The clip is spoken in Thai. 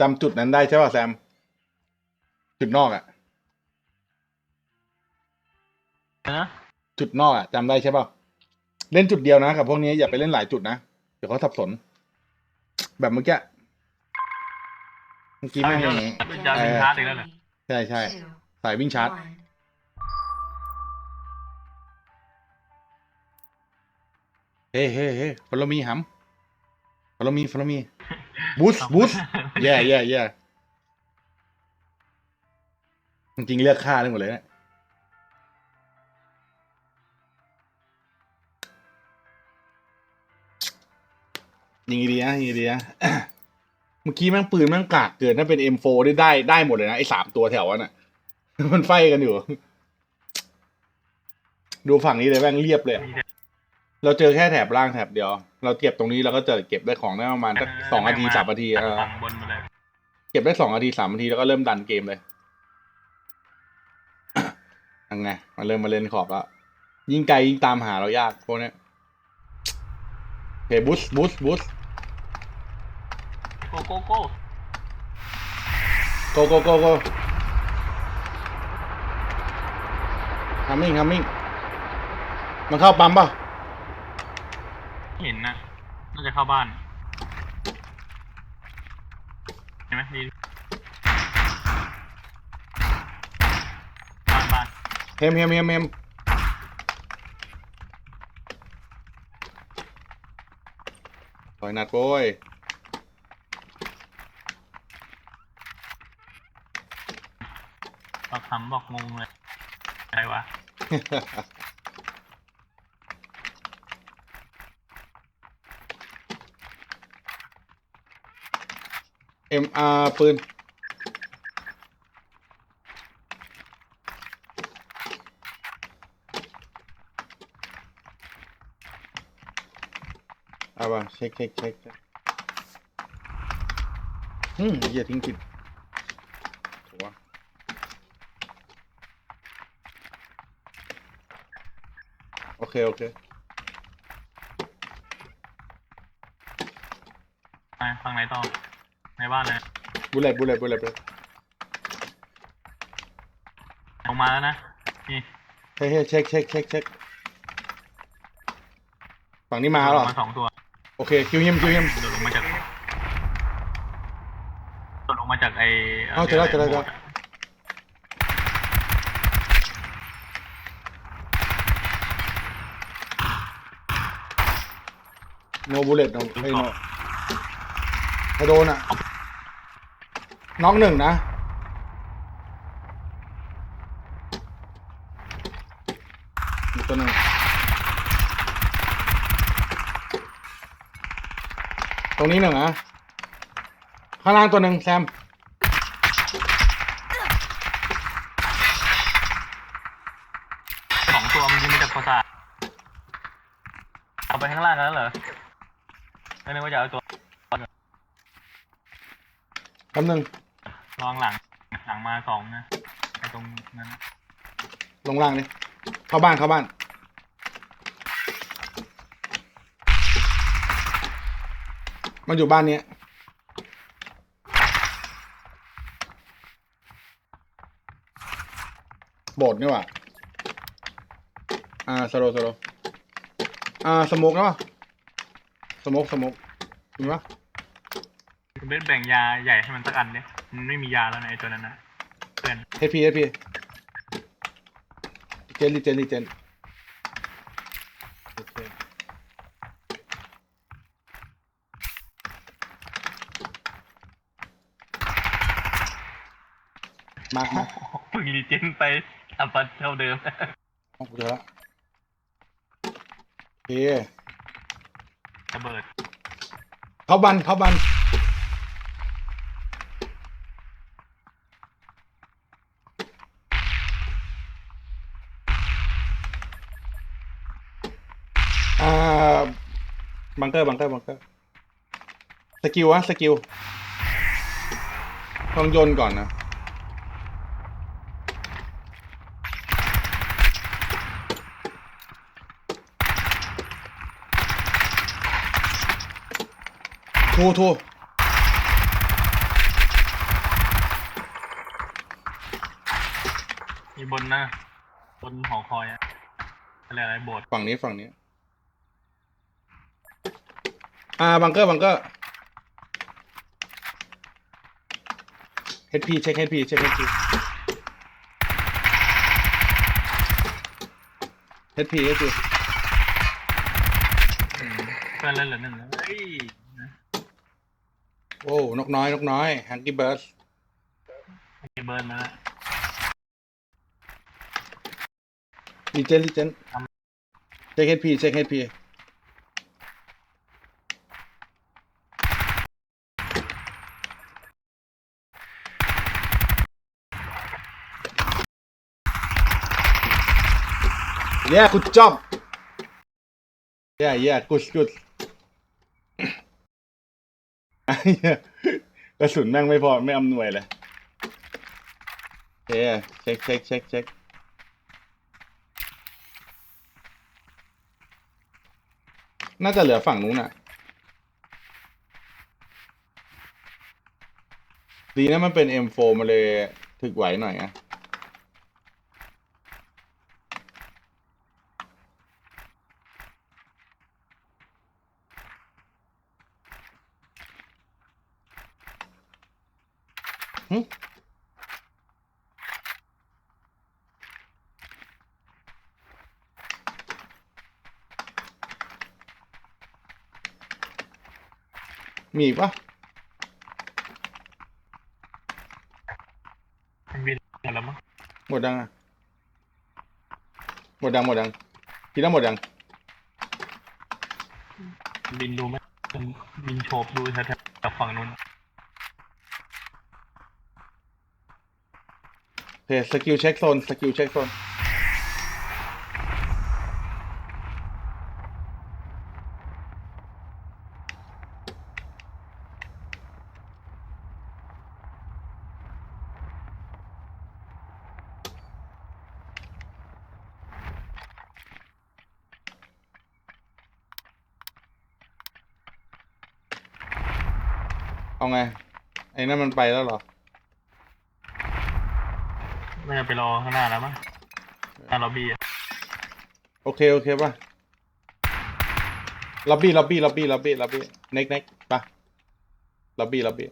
จำจุดนั้นได้ใช่ป่ะแซม จุดนอกอะนะจุดนอกอะจำได้ใช่ป่ะเล่นจุดเดียวนะกับพวกนี้อย่าไปเล่นหลายจุดนะเดี๋ยวเขาสับสน แบบเมื่อกี้เมื่อกี้แม่งเอาอีกแล้วเหรอจะมีชาร์จอีกแล้วเหรอใช่ใช่สายวิ่งชาร์จเฮ้เฮ้เฮ้ฟอลโลมีหัมฟอลโลมีฟอลโลมีบูสบูส แย่แย่แย่จริงๆเลือกค่าได้หมดเลยเนี่ยยิงดีนะยิงดีนะเมื่อกี้แม่งปืนแม่งกากเกินถ้าเป็น M4 ได้ได้ได้หมดเลยนะ ไอ้สามตัวแถวนั้นน่ะ มันไฟกันอยู่ ดูฝั่งนี้เลยแม่งเรียบเลย เราเจอแค่แถบล่างแถบเดียว เราเก็บตรงนี้เราก็จะเก็บได้ของได้ประมาณสักสองนาทีสามนาทีเออฝั่งบนมาเลยเก็บได้สองนาทีสามนาทีแล้วก็เริ่มดันเกมเลยยังไงมาเริ่มมาเล่นขอบแล้วยิ่งไกลยิ่งตามหาเรายากพวกเนี้ยโอเคบูสบูสบูสโกโก้โก้โกโกโกโกทำมิ่งทำมิ่งมันเข้าปั๊มป่ะ เห็นนะน่าจะเข้าบ้านเห็นไหมดีบ้านบ้านเฮมเฮมเฮมเฮมปล่อยนัดโว้ยเราทำบอกงงเลยอะไรวะ เอ็มอาร์ปืน เอาป่ะเช็คเช็คเช็คอืมอย่าทิ้งผิดถูกวะโอเค โอเค ไปฝั่งไหนต่อ ในบ้านเลยบุลเลตบุลเลตบุลเลตบุลเลตลงมาแล้วนะนี่เฮ้ยเฮ้ยเช็คเช็คเช็คเช็คฝั่งนี้มาแล้วเหรอโดดลงมาสองตัวโอเคคิวฮิมคิวฮิมโดดลงมาจากโดดลงมาจากไอ้เอ้าเจอแล้วเจอแล้วเจอแล้วโบสถ์ะ ถ้าโดนอะน็อกหนึ่งนะ อีกตัวหนึ่งตรงนี้หนึ่งนะข้างล่างตัวหนึ่งแซม สองตัวมันยิงมาจากโคซาเอาไปข้างล่างกันแล้วเหรอไม่นึกว่าจะเอาตัว แป๊บหนึ่งลองหลัง หลังมาสองนะไอ้ตรงนั้นนะลงล่างนี่เข้าบ้านเข้าบ้าน มันอยู่บ้านเนี้ยโบดนี่หว่าอ่าสโลสโลอ่าสโมกนะวะสโมกสโมกมีปะ คุณเบสแบ่งยาใหญ่ให้มันสักอันเนี่ยมันไม่มียาแล้วนะไอ้ตัวนั้นนะเพื่อนเฮพีเฮพีเจนลีเจนลีเจนโอเคมากมากเพิ่งรีเจนไปอัปัดเท่าเดิมห้องกูเจอแล้วโอเคระเบิด เข้าบันเข้าบัน บังเกอร์บังเกอร์บังเกอร์สกิลวะสกิลต้องโยนก่อนนะทูทูมีบนนะ บนหอคอยอะอะไรอะไรบสฝั่งนี้ฝั่งนี้ อ่าบังเกอร์บังเกอร์ HP เช็ค HP เช็ค HP HP HP อืมเพื่อนเล่นเหลือหนึ่งแล้วเฮ้ยนะโอ้นกน้อย นกน้อยฮังกี้เบิร์ดมีเบิร์นมาแล้วลีเจนลีเจนเช็ค HP เช็ค HP เย้ good job เย้เย้ good good เหี้ยกระสุนแม่งไม่พอ ไม่อำนวยเลยโอเคเช็คเช็คเช็คเช็คน่าจะเหลือฝั่งนู้นอะ ดีนะมันเป็น M4 มาเลยถึกไหวหน่อยอะ มีอีกปะมันบินหมดแล้วมั้งหมดดังอะ หมดดังหมดดังคิดว่าหมดดังบินดูไหมมันบินโฉบดูแถวๆจากฝั่งนู้น โอเคสกิลเช็คโซนสกิลเช็คโซนเอาไงไอ้นั่นมันไปแล้วเหรอ น่าจะไปรอข้างหน้าแล้วมั้งหน้าล็อบบี้อะโอเค โอเคป่ะล็อบบี้ล็อบบี้ล็อบบี้ล็อบบี้ล็อบบี้เน็กเน็กป่ะล็อบบี้ล็อบบี้